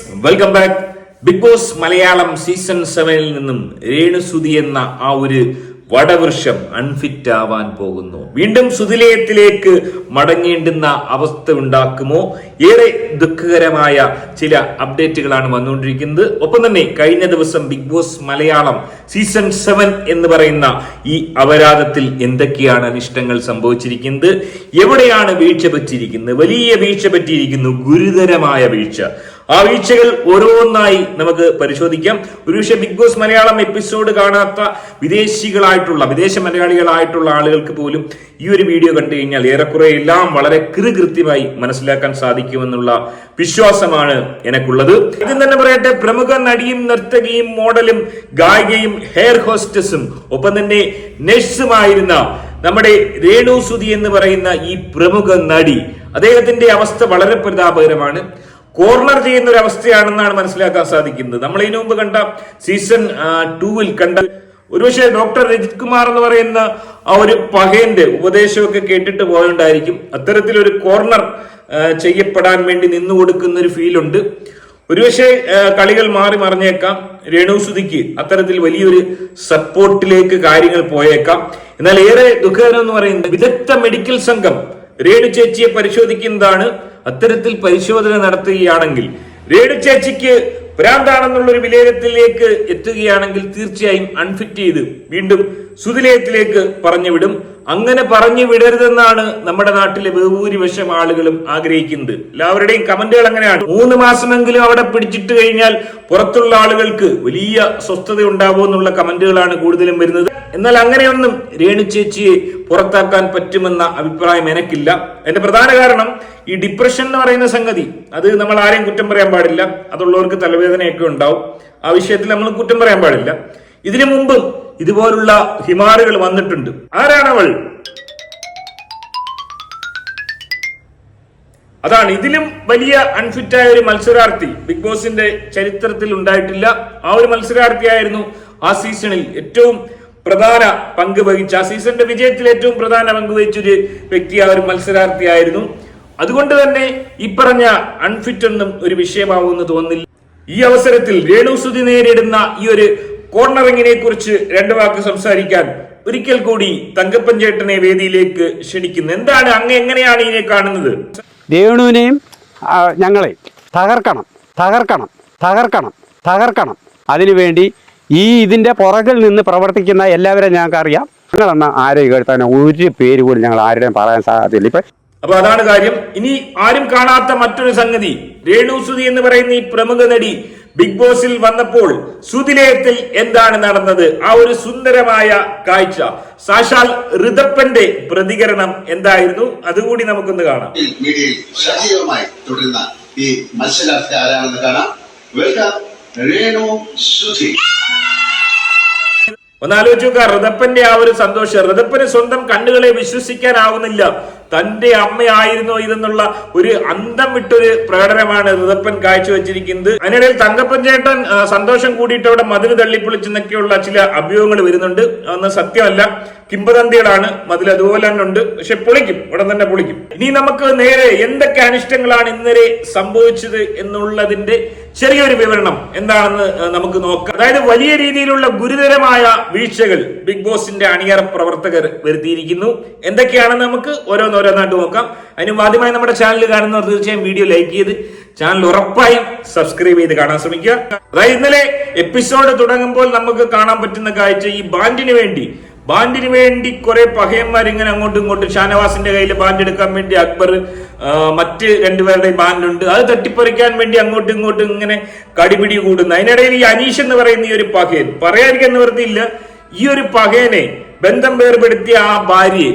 Welcome back Big Boss Malayalam season സെവനിൽ നിന്നും രേണുസുതി എന്ന ആ ഒരു വടവൃക്ഷം അൺഫിറ്റ് ആവാൻ പോകുന്നു. വീണ്ടും സുതിലയത്തിലേക്ക് മടങ്ങേണ്ടുന്ന അവസ്ഥ ഉണ്ടാക്കുമോ? ഏറെ ദുഃഖകരമായ ചില അപ്ഡേറ്റുകളാണ് വന്നുകൊണ്ടിരിക്കുന്നത്. ഒപ്പം തന്നെ കഴിഞ്ഞ ദിവസം Big Boss Malayalam season seven എന്ന് പറയുന്ന ഈ അപരാധത്തിൽ എന്തൊക്കെയാണ് അനിഷ്ടങ്ങൾ സംഭവിച്ചിരിക്കുന്നത്? എവിടെയാണ് വീഴ്ച പറ്റിയിരിക്കുന്നത്? വലിയ വീഴ്ച പറ്റിയിരിക്കുന്നു. ഗുരുതരമായ വീഴ്ച. ആ വീഴ്ചകൾ ഓരോന്നായി നമുക്ക് പരിശോധിക്കാം. ഒരുപക്ഷെ ബിഗ് ബോസ് മലയാളം എപ്പിസോഡ് കാണാത്ത വിദേശികളായിട്ടുള്ള വിദേശ മലയാളികളായിട്ടുള്ള ആളുകൾക്ക് പോലും ഈ ഒരു വീഡിയോ കണ്ടു കഴിഞ്ഞാൽ ഏറെക്കുറെ എല്ലാം വളരെ കൃത്യമായി മനസ്സിലാക്കാൻ സാധിക്കുമെന്നുള്ള വിശ്വാസമാണ് എനക്കുള്ളത്. ഇതും തന്നെ പറയട്ടെ പ്രമുഖ നടിയും നർത്തകിയും മോഡലും ഗായികയും ഹെയർ ഹോസ്റ്റസും ഒപ്പം തന്നെ നഴ്സുമായിരുന്ന നമ്മുടെ രേണു സുതി എന്ന് പറയുന്ന ഈ പ്രമുഖ നടി. അദ്ദേഹത്തിന്റെ അവസ്ഥ വളരെ പരിതാപകരമാണ്. കോർണർ ചെയ്യുന്ന ഒരു അവസ്ഥയാണെന്നാണ് മനസ്സിലാക്കാൻ സാധിക്കുന്നത്. നമ്മൾ ഇതിനു മുമ്പ് കണ്ട സീസൺ ടൂവിൽ കണ്ട ഒരുപക്ഷെ ഡോക്ടർ രജിത് കുമാർ എന്ന് പറയുന്ന ആ ഒരു പകയന്റെ ഉപദേശമൊക്കെ കേട്ടിട്ട് പോയുണ്ടായിരിക്കും അത്തരത്തിലൊരു കോർണർ ചെയ്യപ്പെടാൻ വേണ്ടി നിന്നു കൊടുക്കുന്ന ഒരു ഫീലുണ്ട്. ഒരുപക്ഷെ ആ, കളികൾ മാറി മറിഞ്ഞേക്കാം. രേണു സുധിക്ക് അത്തരത്തിൽ വലിയൊരു സപ്പോർട്ടിലേക്ക് കാര്യങ്ങൾ പോയേക്കാം. എന്നാൽ ഏറെ ദുഃഖകരം എന്ന് പറയുന്നത് വിദഗ്ധ മെഡിക്കൽ സംഘം രേണു ചേച്ചിയെ പരിശോധിക്കുന്നതാണ്. അത്തരത്തിൽ പരിശോധന നടത്തുകയാണെങ്കിൽ രേണു ചേച്ചിക്ക് ഭ്രാന്താണെന്നുള്ള ഒരു വിലയിരുത്തലിലേക്ക് എത്തുകയാണെങ്കിൽ തീർച്ചയായും അൺഫിറ്റ് ചെയ്ത് വീണ്ടും സുതിലയത്തിലേക്ക് പറഞ്ഞു വിടും അങ്ങനെ പറഞ്ഞു വിടരുതെന്നാണ് നമ്മുടെ നാട്ടിലെ ബഹുഭൂരിപക്ഷം ആളുകളും ആഗ്രഹിക്കുന്നത്. എല്ലാവരുടെയും കമന്റുകൾ അങ്ങനെയാണ്. മൂന്ന് മാസമെങ്കിലും അവിടെ പിടിച്ചിട്ട് കഴിഞ്ഞാൽ പുറത്തുള്ള ആളുകൾക്ക് വലിയ സ്വസ്ഥത ഉണ്ടാവുമെന്നുള്ള കമന്റുകളാണ് കൂടുതലും വരുന്നത്. എന്നാൽ അങ്ങനെയൊന്നും രേണു ചേച്ചിയെ പുറത്താക്കാൻ പറ്റുമെന്ന അഭിപ്രായം എനിക്കില്ല. എന്റെ പ്രധാന കാരണം ഈ ഡിപ്രഷൻ എന്ന് പറയുന്ന സംഗതി. അത് നമ്മൾ ആരെയും കുറ്റം പറയാൻ പാടില്ല. അതുള്ളവർക്ക് തലവേദനയൊക്കെ ഉണ്ടാവും. ആ വിഷയത്തിൽ നമ്മൾ കുറ്റം പറയാൻ പാടില്ല. ഇതിനു മുമ്പും ഇതുപോലുള്ള ഹിമാറുകൾ വന്നിട്ടുണ്ട്. ആരാണവൾ? അതാണ്. ഇതിലും വലിയ അൺഫിറ്റായ ഒരു മത്സരാർത്ഥി. ബിഗ് ബോസിന്റെ ചരിത്രത്തിൽ ഉണ്ടായിട്ടില്ല. ആ ഒരു മത്സരാർത്ഥിയായിരുന്നു ആ സീസണിൽ ഏറ്റവും പ്രധാന പങ്ക് വഹിച്ച. ആ സീസണിന്റെ വിജയത്തിൽ ഏറ്റവും പ്രധാന പങ്ക് വഹിച്ച ഒരു വ്യക്തി ആ ഒരു മത്സരാർത്ഥിയായിരുന്നു. അതുകൊണ്ട് തന്നെ ഈ പറഞ്ഞ അൺഫിറ്റ് ഒന്നും ഒരു വിഷയമാവുമെന്ന് തോന്നുന്നില്ല ഈ അവസരത്തിൽ രേണുസുതി നേരിടുന്ന ഈ ഒരു കോർണറിങ്ങിനെ കുറിച്ച് രണ്ട് വാക്ക് സംസാരിക്കാൻ ഒരിക്കൽ കൂടി തങ്കപ്പൻ ചേട്ടനെ വേദിയിലേക്ക് ക്ഷണിക്കുന്നു. എന്താണ് അങ്ങ് എങ്ങനെയാണ് ഇതിനെ കാണുന്നത്? രേണുവിനെയും ഞങ്ങളെ തകർക്കണം തകർക്കണം തകർക്കണം തകർക്കണം. അതിനുവേണ്ടി ഈ ഇതിന്റെ പുറകിൽ നിന്ന് പ്രവർത്തിക്കുന്ന എല്ലാവരെയും ഞങ്ങൾക്ക് അറിയാം ഞങ്ങളെന്ന ആരെയും കേൾത്താൻ ഒരു പേര് പോലും ഞങ്ങൾ ആരുടെയും പറയാൻ സാധ്യതയില്ല ഇപ്പം അപ്പൊ അതാണ് കാര്യം. ഇനി ആരും കാണാത്ത മറ്റൊരു സംഗതി. രേണു സുതി എന്ന് പറയുന്ന ഈ പ്രമുഖ നടി ബിഗ് ബോസിൽ വന്നപ്പോൾ സുതിലയത്തിൽ എന്താണ് നടന്നത്? ആ ഒരു സുന്ദരമായ കാഴ്ച. സാക്ഷാൽ ഋതപ്പന്റെ പ്രതികരണം എന്തായിരുന്നു? അതുകൂടി നമുക്കൊന്ന് കാണാം. സജീവമായി തുടരുന്ന ഈ മത്സരാർത്ഥി ആരാണെന്ന് കാണാം. വെൽക്കം ഒന്ന് ആലോചിച്ച് നോക്കുക ഋതപ്പന്റെ ആ ഒരു സന്തോഷം ഋതപ്പന് സ്വന്തം കണ്ണുകളെ വിശ്വസിക്കാനാവുന്നില്ല. തന്റെ അമ്മയായിരുന്നോ ഇതെന്നുള്ള ഒരു അന്തം വിട്ടൊരു പ്രകടനമാണ് ഋതപ്പൻ കാഴ്ചവെച്ചിരിക്കുന്നത്. അതിനിടയിൽ തങ്കപ്പൻ ചേട്ടൻ സന്തോഷം കൂടിയിട്ട് അവിടെ മതിൽ തള്ളിപ്പൊളിച്ചെന്നൊക്കെയുള്ള ചില അഭ്യൂഹങ്ങൾ വരുന്നുണ്ട്. അതൊന്നും സത്യമല്ല. കിംബദന്തികളാണ് മതിൽ അതുപോലെ തന്നെ ഉണ്ട്. പക്ഷെ പൊളിക്കും. ഉടൻ തന്നെ പൊളിക്കും. ഇനി നമുക്ക് നേരെ എന്തൊക്കെ അനിഷ്ടങ്ങളാണ് ഇന്നലെ സംഭവിച്ചത് എന്നുള്ളതിന്റെ ചെറിയൊരു വിവരണം എന്താണെന്ന് നമുക്ക് നോക്കാം. അതായത് വലിയ രീതിയിലുള്ള ഗുരുതരമായ വീഴ്ചകൾ ബിഗ് ബോസിന്റെ അണിയറ പ്രവർത്തകർ വരുത്തിയിരിക്കുന്നു. എന്തൊക്കെയാണെന്ന് നമുക്ക് ഓരോന്നോരോന്നായിട്ട് നോക്കാം. അതിന് ആദ്യമായി നമ്മുടെ ചാനൽ കാണുന്നവർ തീർച്ചയായും വീഡിയോ ലൈക്ക് ചെയ്ത് ചാനൽ ഉറപ്പായും സബ്സ്ക്രൈബ് ചെയ്ത് കാണാൻ ശ്രമിക്കുക. അതായത് ഇന്നലെ എപ്പിസോഡ് തുടങ്ങുമ്പോൾ നമുക്ക് കാണാൻ പറ്റുന്ന കാഴ്ച ഈ ബാൻഡിന് വേണ്ടി ബാൻഡിന് വേണ്ടി കുറെ പകയന്മാർ ഇങ്ങനെ അങ്ങോട്ടും ഇങ്ങോട്ടും ഷാനവാസിന്റെ കയ്യിൽ ബാൻഡ് എടുക്കാൻ വേണ്ടി അക്ബർ മറ്റ് രണ്ടുപേരുടെയും ബാൻഡുണ്ട്. അത് തട്ടിപ്പറിക്കാൻ വേണ്ടി അങ്ങോട്ടും ഇങ്ങോട്ടും ഇങ്ങനെ കടിപിടി കൂടുന്നു. അതിനിടയിൽ ഈ അനീഷ് എന്ന് പറയുന്ന ഈ ഒരു പകയൻ പറയാതിരിക്കാൻ നിവൃത്തിയില്ല ഈ ഒരു പകയനെ ബന്ധം വേർപെടുത്തിയ ആ ഭാര്യയെ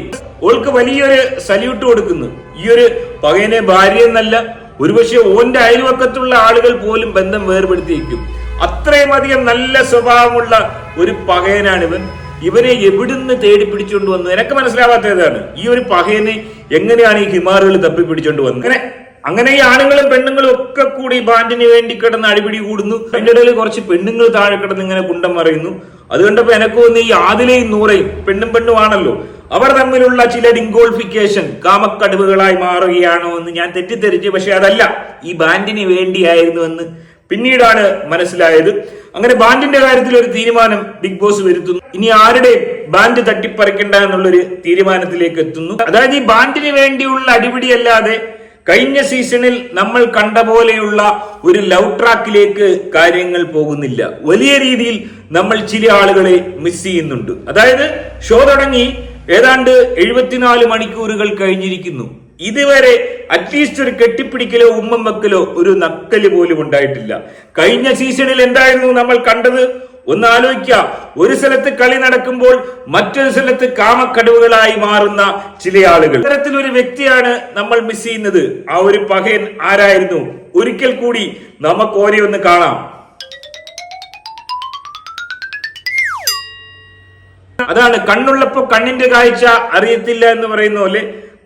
ഓൾക്ക് വലിയൊരു സല്യൂട്ട് കൊടുക്കുന്നു. ഈ ഒരു പകയനെ ഭാര്യ എന്നല്ല ഒരുപക്ഷെ ഓന്റെ അയൽവക്കത്തുള്ള ആളുകൾ പോലും ബന്ധം വേർപെടുത്തിയിരിക്കും അത്രയും അധികം നല്ല സ്വഭാവമുള്ള ഒരു പകയനാണ് ഇവൻ ഇവരെ എവിടുന്ന് തേടി പിടിച്ചുകൊണ്ട് വന്നു? എനിക്ക് മനസ്സിലാവാത്തതാണ്. ഈ ഒരു പകയനെ എങ്ങനെയാണ് ഈ ഹിമാറുകൾ തപ്പി പിടിച്ചുകൊണ്ട് വന്നത്? അങ്ങനെ അങ്ങനെ ഈ ആണുങ്ങളും പെണ്ണുങ്ങളും ഒക്കെ കൂടി ബാൻഡിന് വേണ്ടി കിടന്ന് അടിപിടി കൂടുന്നു. അതിന്റെ ഇടയിൽ കുറച്ച് പെണ്ണുങ്ങൾ താഴെ കിടന്ന് ഇങ്ങനെ കുണ്ടം മറയുന്നു. അത് കണ്ടപ്പോ എനക്ക് വന്ന് ഈ ആദിലെയും നൂറയും പെണ്ണും പെണ്ണും ആണല്ലോ അവർ തമ്മിലുള്ള ചില ഡിങ്കോൾഫിക്കേഷൻ കാമക്കടുവുകളായി മാറുകയാണോ എന്ന് ഞാൻ തെറ്റിദ്ധരിച്ചു. പക്ഷെ അതല്ല ഈ ബാൻഡിന് വേണ്ടിയായിരുന്നു എന്ന് പിന്നീടാണ് മനസ്സിലായത്. അങ്ങനെ ബാൻഡിന്റെ കാര്യത്തിൽ ഒരു തീരുമാനം ബിഗ് ബോസ് വരുത്തുന്നു. ഇനി ആരുടെ ബാൻഡ് തട്ടിപ്പറിക്കണ്ട എന്നുള്ളൊരു തീരുമാനത്തിലേക്ക് എത്തുന്നു. അതായത് ഈ ബാൻഡിന് വേണ്ടിയുള്ള അടിപിടിയല്ലാതെ കഴിഞ്ഞ സീസണിൽ നമ്മൾ കണ്ട പോലെയുള്ള ഒരു ലവ് ട്രാക്കിലേക്ക് കാര്യങ്ങൾ പോകുന്നില്ല. വലിയ രീതിയിൽ നമ്മൾ ചില ആളുകളെ മിസ് ചെയ്യുന്നുണ്ട്. അതായത് ഷോ തുടങ്ങി ഏതാണ്ട് എഴുപത്തിനാല് മണിക്കൂറുകൾ കഴിഞ്ഞിരിക്കുന്നു. ഇതുവരെ അറ്റ്ലീസ്റ്റ് ഒരു കെട്ടിപ്പിടിക്കലോ ഉമ്മം വെക്കലോ ഒരു നക്കൽ പോലും ഉണ്ടായിട്ടില്ല. കഴിഞ്ഞ സീസണിൽ എന്തായിരുന്നു നമ്മൾ കണ്ടത്? ഒന്ന് ആലോചിക്കുക. ഒരു സ്ഥലത്ത് കളി നടക്കുമ്പോൾ മറ്റൊരു സ്ഥലത്ത് കാമക്കടവുകളായി മാറുന്ന ചില ആളുകൾ. ഇത്തരത്തിലൊരു വ്യക്തിയാണ് നമ്മൾ മിസ് ചെയ്യുന്നത്. ആ ഒരു പകയൻ ആരായിരുന്നു? ഒരിക്കൽ കൂടി നമുക്ക് ഓരെ ഒന്ന് കാണാം. അതാണ് കണ്ണുള്ളപ്പോ കണ്ണിന്റെ കാഴ്ച അറിയത്തില്ല എന്ന് പറയുന്ന പോലെ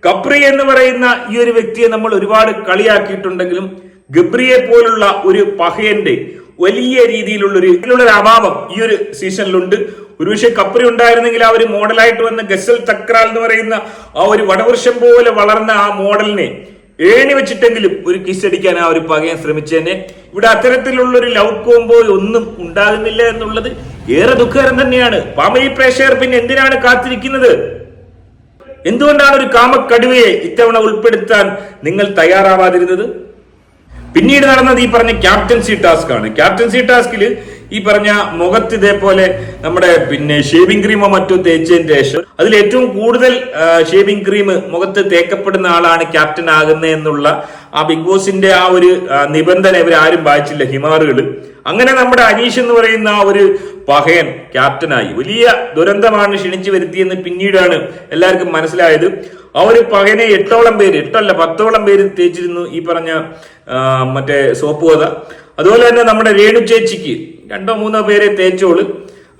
കപ്രി എന്ന് പറയുന്ന ഈ ഒരു വ്യക്തിയെ നമ്മൾ ഒരുപാട് കളിയാക്കിയിട്ടുണ്ടെങ്കിലും ഗബ്രിയെ പോലുള്ള ഒരു പഹയന്റെ വലിയ രീതിയിലുള്ള ഒരു അഭാവം ഈ ഒരു സീസണിലുണ്ട്. ഒരുപക്ഷെ കപ്രി ഉണ്ടായിരുന്നെങ്കിൽ ആ ഒരു മോഡലായിട്ട് വന്ന ഗസൽ തക്രാൽ എന്ന് പറയുന്ന ആ ഒരു വടവൃക്ഷം പോലെ വളർന്ന ആ മോഡലിനെ ഏണി വെച്ചിട്ടെങ്കിലും ഒരു കിസ് അടിക്കാൻ ആ ഒരു പകയാൻ ശ്രമിച്ചേനെ. ഇവിടെ അത്തരത്തിലുള്ള ഒരു ലവ് കോംബോ ഒന്നും ഉണ്ടാകുന്നില്ല എന്നുള്ളത് ഏറെ ദുഃഖകരം തന്നെയാണ്. പാമയി പ്രേക്ഷകർ പിന്നെ എന്തിനാണ് കാത്തിരിക്കുന്നത്? എന്തുകൊണ്ടാണ് ഒരു കാമക്കടുവയെ ഇത്തവണ ഉൾപ്പെടുത്താൻ നിങ്ങൾ തയ്യാറാവാതിരുന്നത്? പിന്നീട് നടന്നത് ഈ പറഞ്ഞ ക്യാപ്റ്റൻസി ടാസ്ക് ആണ്. ക്യാപ്റ്റൻസി ടാസ്കിൽ ഈ പറഞ്ഞ മുഖത്ത് ഇതേപോലെ നമ്മുടെ പിന്നെ ഷേവിംഗ് ക്രീമോ മറ്റോ തേച്ചതിന് ശേഷം അതിൽ ഏറ്റവും കൂടുതൽ ഷേവിംഗ് ക്രീം മുഖത്ത് തേക്കപ്പെടുന്ന ആളാണ് ക്യാപ്റ്റൻ ആകുന്നത് എന്നുള്ള ആ ബിഗ് ബോസിന്റെ ആ ഒരു നിബന്ധന ഇവർ ആരും വായിച്ചില്ല ഹിമാറുകൾ. അങ്ങനെ നമ്മുടെ അനീഷ് എന്ന് പറയുന്ന ആ ഒരു പഹയൻ ക്യാപ്റ്റനായി. വലിയ ദുരന്തമാണ് ക്ഷണിച്ചു വരുത്തിയെന്ന് പിന്നീടാണ് എല്ലാവർക്കും മനസ്സിലായത്. ആ ഒരു പകനെ എട്ടോളം പേര് എട്ടല്ല പത്തോളം പേര് തേച്ചിരുന്നു ഈ പറഞ്ഞ മറ്റേ സോപ്പ് കഥ അതുപോലെ തന്നെ നമ്മുടെ രേണു ചേച്ചിക്ക് രണ്ടോ മൂന്നോ പേരെ തേച്ചോൾ.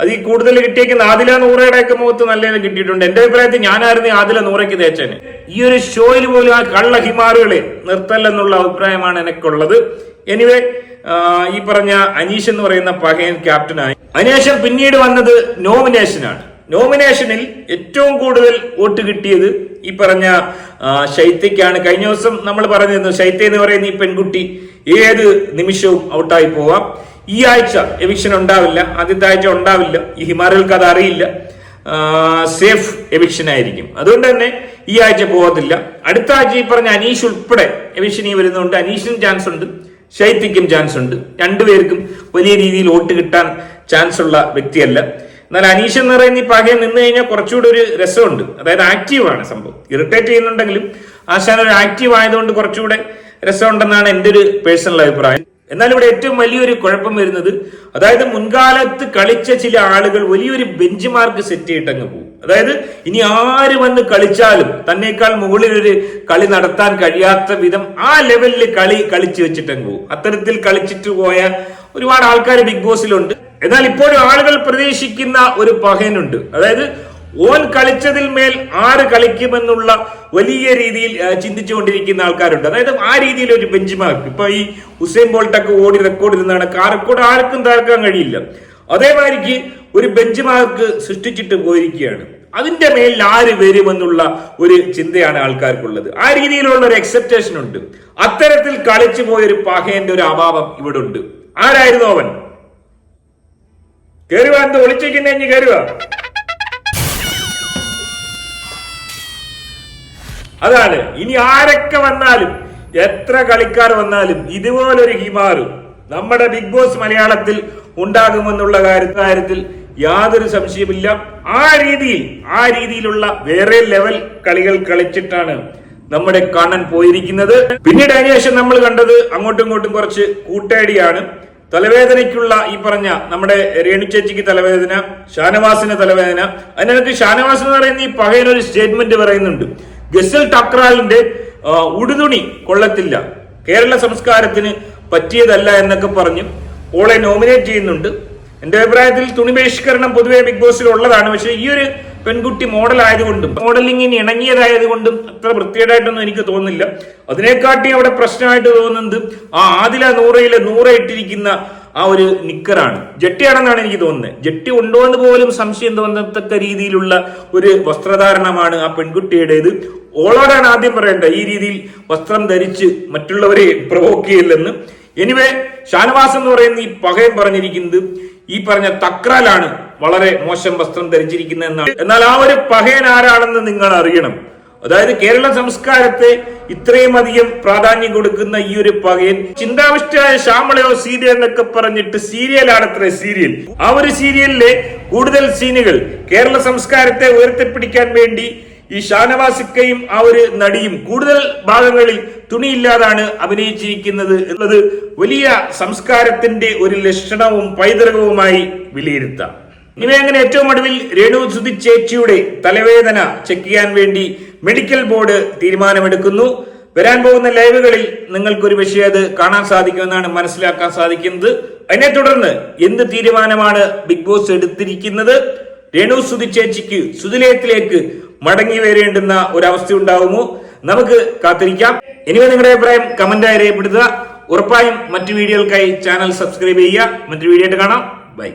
അത് ഈ കൂടുതൽ കിട്ടിയേക്കുന്ന ആദില നൂറയുടെ ഒക്കെ മുഖത്ത് നല്ല കിട്ടിയിട്ടുണ്ട്. എന്റെ അഭിപ്രായത്തിൽ ഞാനായിരുന്നു ആദില നൂറയ്ക്ക് തേച്ചന് ഈ ഒരു ഷോയിൽ പോലും ആ കള്ള ഹിമാറുകളെ നിർത്തല്ലെന്നുള്ള അഭിപ്രായമാണ് എനിക്കുള്ളത്. എനിവേ ഈ പറഞ്ഞ അനീഷ് എന്ന് പറയുന്ന പകയൻ ക്യാപ്റ്റനായി. അതിനുശേഷം പിന്നീട് വന്നത് നോമിനേഷനാണ്. നോമിനേഷനിൽ ഏറ്റവും കൂടുതൽ വോട്ട് കിട്ടിയത് ഈ പറഞ്ഞ ശൈത്യക്കാണ്. കഴിഞ്ഞ ദിവസം നമ്മൾ പറഞ്ഞിരുന്നു ശൈത്യ എന്ന് പറയുന്ന ഈ പെൺകുട്ടി ഏത് നിമിഷവും ഔട്ടായി പോവാം. ഈ ആഴ്ച എവിക്ഷൻ ഉണ്ടാവില്ല ആദ്യത്തെ ആഴ്ച ഉണ്ടാവില്ല. ഈ ഹിമാലയൽക്ക് അത് അറിയില്ല. സേഫ് എവിക്ഷൻ ആയിരിക്കും. അതുകൊണ്ട് തന്നെ ഈ ആഴ്ച പോകത്തില്ല അടുത്ത ആഴ്ച ഈ പറഞ്ഞ അനീഷ് ഉൾപ്പെടെ എവിക്ഷൻ ഈ വരുന്നതുകൊണ്ട് അനീഷിനും ചാൻസ് ഉണ്ട്. ശൈത്യക്കും ചാൻസ് ഉണ്ട്. രണ്ടുപേർക്കും വലിയ രീതിയിൽ വോട്ട് കിട്ടാൻ ചാൻസ് ഉള്ള വ്യക്തിയല്ല. എന്നാൽ അനീഷ് എന്ന് പറയുന്ന ഈ പകയം നിന്ന് കഴിഞ്ഞാൽ കുറച്ചുകൂടി ഒരു രസമുണ്ട്. അതായത് ആക്റ്റീവ് ആണ് സംഭവം. ഇറിറ്റേറ്റ് ചെയ്യുന്നുണ്ടെങ്കിലും ആശാൻ ഒരു ആക്റ്റീവ് ആയതുകൊണ്ട് കുറച്ചുകൂടെ രസമുണ്ടെന്നാണ് എന്റെ ഒരു പേഴ്സണൽ അഭിപ്രായം. എന്നാൽ ഇവിടെ ഏറ്റവും വലിയൊരു കുഴപ്പം വരുന്നത് അതായത് മുൻകാലത്ത് കളിച്ച ചില ആളുകൾ വലിയൊരു ബെഞ്ച് മാർക്ക് സെറ്റ് ചെയ്തിട്ടങ്ങ് പോകും. അതായത് ഇനി ആര് വന്ന് കളിച്ചാലും തന്നേക്കാൾ മുകളിൽ ഒരു കളി നടത്താൻ കഴിയാത്ത വിധം ആ ലെവലിൽ കളി കളിച്ചു വെച്ചിട്ടങ്ങ് പോകും. അത്തരത്തിൽ കളിച്ചിട്ട് പോയ ഒരുപാട് ആൾക്കാർ ബിഗ് ബോസിലുണ്ട് എന്നാൽ ഇപ്പോഴും ആളുകൾ പ്രതീക്ഷിക്കുന്ന ഒരു പഹനുണ്ട് അതായത് ഓൻ കളിച്ചതിൽ മേൽ ആര് കളിക്കുമെന്നുള്ള വലിയ രീതിയിൽ ചിന്തിച്ചുകൊണ്ടിരിക്കുന്ന ആൾക്കാരുണ്ട്. അതായത് ആ രീതിയിൽ ഒരു ബെഞ്ച് മാർക്ക് ഇപ്പൊ ഈ ഹുസൈൻ ബോൾട്ടൊക്കെ ഓടി റെക്കോർഡ് ഇരുന്നാണ് ആ റെക്കോർഡ് ആർക്കും തകർക്കാൻ കഴിയില്ല. അതേമാതിരിക്ക് ഒരു ബെഞ്ച് മാർക്ക് സൃഷ്ടിച്ചിട്ട് പോയിരിക്കുകയാണ്. അതിന്റെ മേലിൽ ആര് വരുമെന്നുള്ള ഒരു ചിന്തയാണ് ആൾക്കാർക്കുള്ളത്. ആ രീതിയിലുള്ള ഒരു എക്സെപ്റ്റേഷൻ ഉണ്ട്. അത്തരത്തിൽ കളിച്ചു പോയ ഒരു ഒരു അഭാവം ഇവിടെ ഉണ്ട് ആരായിരുന്നു അവൻ? കയറുക എന്ത് ഒളിച്ചിരിക്കുന്ന കയറുക അതാണ്. ഇനി ആരൊക്കെ വന്നാലും എത്ര കളിക്കാർ വന്നാലും ഇതുപോലൊരു ഹിമാറ് നമ്മുടെ ബിഗ് ബോസ് മലയാളത്തിൽ ഉണ്ടാകുമെന്നുള്ള കാര്യത്തിൽ യാതൊരു സംശയമില്ല ആ രീതിയിൽ ആ രീതിയിലുള്ള വേറെ ലെവൽ കളികൾ കളിച്ചിട്ടാണ് നമ്മുടെ കാണാൻ പോയിരിക്കുന്നത്. പിന്നീട് അതിനുശേഷം നമ്മൾ കണ്ടത് അങ്ങോട്ടും ഇങ്ങോട്ടും കുറച്ച് കൂട്ടേടിയാണ്. തലവേദനയ്ക്കുള്ള ഈ പറഞ്ഞ നമ്മുടെ രേണു ചേച്ചിക്ക് തലവേദന ഷാനവാസിന് തലവേദന. അതിനകത്ത് ഷാനവാസ് എന്ന് പറയുന്ന ഈ പകയനൊരു സ്റ്റേറ്റ്മെന്റ് പറയുന്നുണ്ട്. ഗസൽ ടക്രാലിന്റെ ഉടുതുണി കൊള്ളത്തില്ല. കേരള സംസ്കാരത്തിന് പറ്റിയതല്ല എന്നൊക്കെ പറഞ്ഞ് ഓളെ നോമിനേറ്റ് ചെയ്യുന്നുണ്ട്. എന്റെ അഭിപ്രായത്തിൽ തുണി ബഹിഷ്കരണം പൊതുവെ ബിഗ് ബോസിൽ ഉള്ളതാണ്. പക്ഷേ ഈ ഒരു പെൺകുട്ടി മോഡൽ ആയതുകൊണ്ടും മോഡലിങ്ങിന് ഇണങ്ങിയതായതുകൊണ്ടും അത്ര വൃത്തികേടായിട്ടൊന്നും എനിക്ക് തോന്നുന്നില്ല. അതിനെക്കാട്ടി അവിടെ പ്രശ്നമായിട്ട് തോന്നുന്നത് ആ ആദില നൂറയിലെ നൂറ ഇട്ടിരിക്കുന്ന ആ ഒരു നിക്കറാണ്. ജട്ടിയാണെന്നാണ് എനിക്ക് തോന്നുന്നത്. ജട്ടി ഉണ്ടോ എന്ന് പോലും സംശയം തോന്നത്തക്ക രീതിയിലുള്ള ഒരു വസ്ത്രധാരണമാണ് ആ പെൺകുട്ടിയുടേത്. ഓളോടാണ് ആദ്യം പറയേണ്ടത്. ഈ രീതിയിൽ വസ്ത്രം ധരിച്ച് മറ്റുള്ളവരെ പ്രവോക്ക് ചെയ്യില്ലെന്ന്. എനിവേ ഷാനവാസ് എന്ന് പറയുന്ന ഈ പകയം പറഞ്ഞിരിക്കുന്നത് ഈ പറഞ്ഞ തക്രാലാണ് വളരെ മോശം വസ്ത്രം ധരിച്ചിരിക്കുന്നത് എന്നാണ് എന്നാൽ ആ ഒരു പകയൻ ആരാണെന്ന് നിങ്ങൾ അറിയണം. അതായത് കേരള സംസ്കാരത്തെ ഇത്രയും അധികം പ്രാധാന്യം കൊടുക്കുന്ന ഈ ഒരു പകയൻ ചിന്താവിഷ്ടയായ ശ്യാമളയോ സീരിയൽ എന്നൊക്കെ പറഞ്ഞിട്ട് സീരിയലാണ് അത്ര സീരിയൽ. ആ ഒരു സീരിയലിലെ കൂടുതൽ സീനുകൾ കേരള സംസ്കാരത്തെ ഉയർത്തിപ്പിടിക്കാൻ വേണ്ടി ഈ ഷാനവാസിക്കയും ആ ഒരു നടിയും കൂടുതൽ ഭാഗങ്ങളിൽ തുണിയില്ലാതാണ് അഭിനയിച്ചിരിക്കുന്നത് എന്നത് വലിയ സംസ്കാരത്തിന്റെ ഒരു ലക്ഷണവും പൈതൃകവുമായി വിലയിരുത്താം. ഇനി അങ്ങനെ ഏറ്റവും ഒടുവിൽ രേണു സുധി ചേച്ചിയുടെ തലവേദന ചെക്ക് ചെയ്യാൻ വേണ്ടി മെഡിക്കൽ ബോർഡ് തീരുമാനമെടുക്കുന്നു. വരാൻ പോകുന്ന ലൈവുകളിൽ നിങ്ങൾക്കൊരു വിഷയം അത് കാണാൻ സാധിക്കുമെന്നാണ് മനസ്സിലാക്കാൻ സാധിക്കുന്നത്. അതിനെ തുടർന്ന് എന്ത് തീരുമാനമാണ് ബിഗ് ബോസ് എടുത്തിരിക്കുന്നത്? രേണു സുധി ചേച്ചിക്ക് സുതിലയത്തിലേക്ക് മടങ്ങി വരേണ്ടുന്ന ഒരവസ്ഥ ഉണ്ടാവുമോ? നമുക്ക് കാത്തിരിക്കാം. ഇനി നിങ്ങളുടെ അഭിപ്രായം കമന്റായി രേഖപ്പെടുത്തുക. ഉറപ്പായും മറ്റു വീഡിയോകൾക്കായി ചാനൽ സബ്സ്ക്രൈബ് ചെയ്യുക. മറ്റു വീഡിയോ ആയിട്ട് കാണാം. ബൈ